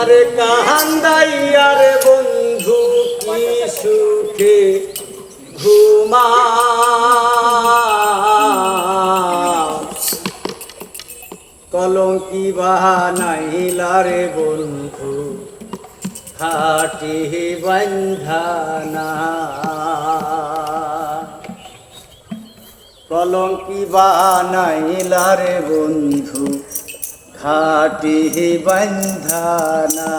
আরে কাহান্দাইয়ার বন্ধু কি সুখে ঘুমা কলঙ্কি বাহানাইলারে বন্ধু খাটি বন্ধনা কলঙ্কি বানাইলারে বন্ধু ঘাটি বন্ধনা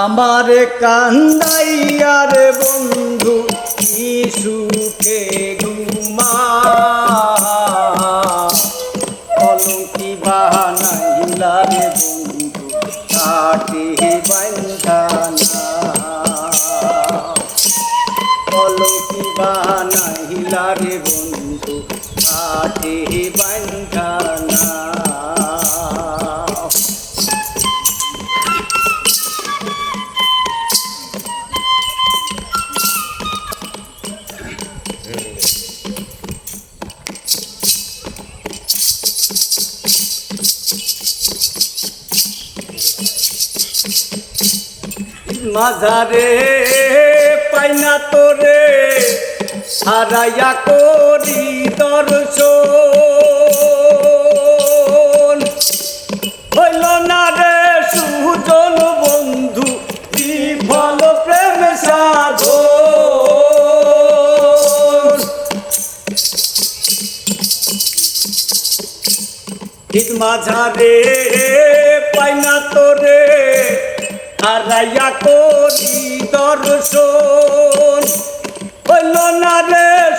আমার কান্দাইয়ার বন্ধু কি সুখে ঘুমা কলঙ্কি বানাইলারে বন্ধু ঘাটি বন্ধনা কলকি বানাইলা রে মাঝারে পাইনা তোরে। হারাইয়া করি দর্শন। হইল না রে সুজন বন্ধু বিফল প্রেম সাধন। ঠিক মাঝারে পাইনা তোরে, হারাইয়া করি দর্শন। হইল না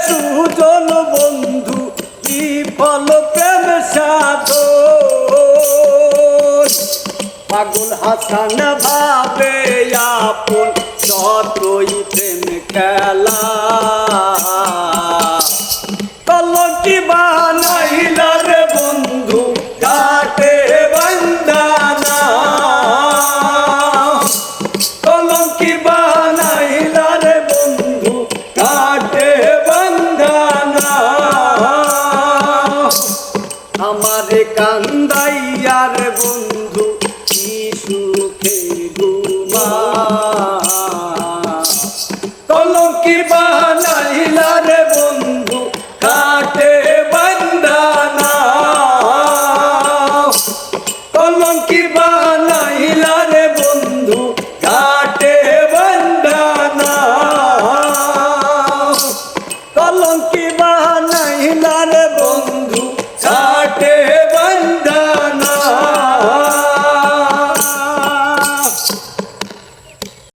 সুজন বন্ধু, কি ফল প্রেম সাধন পাগল হাসান ভাবে আপন, যতই প্রেম খেলা কান্দাইয়ার বন্ধু কি সুখে ঘুমা কলঙ্কি বা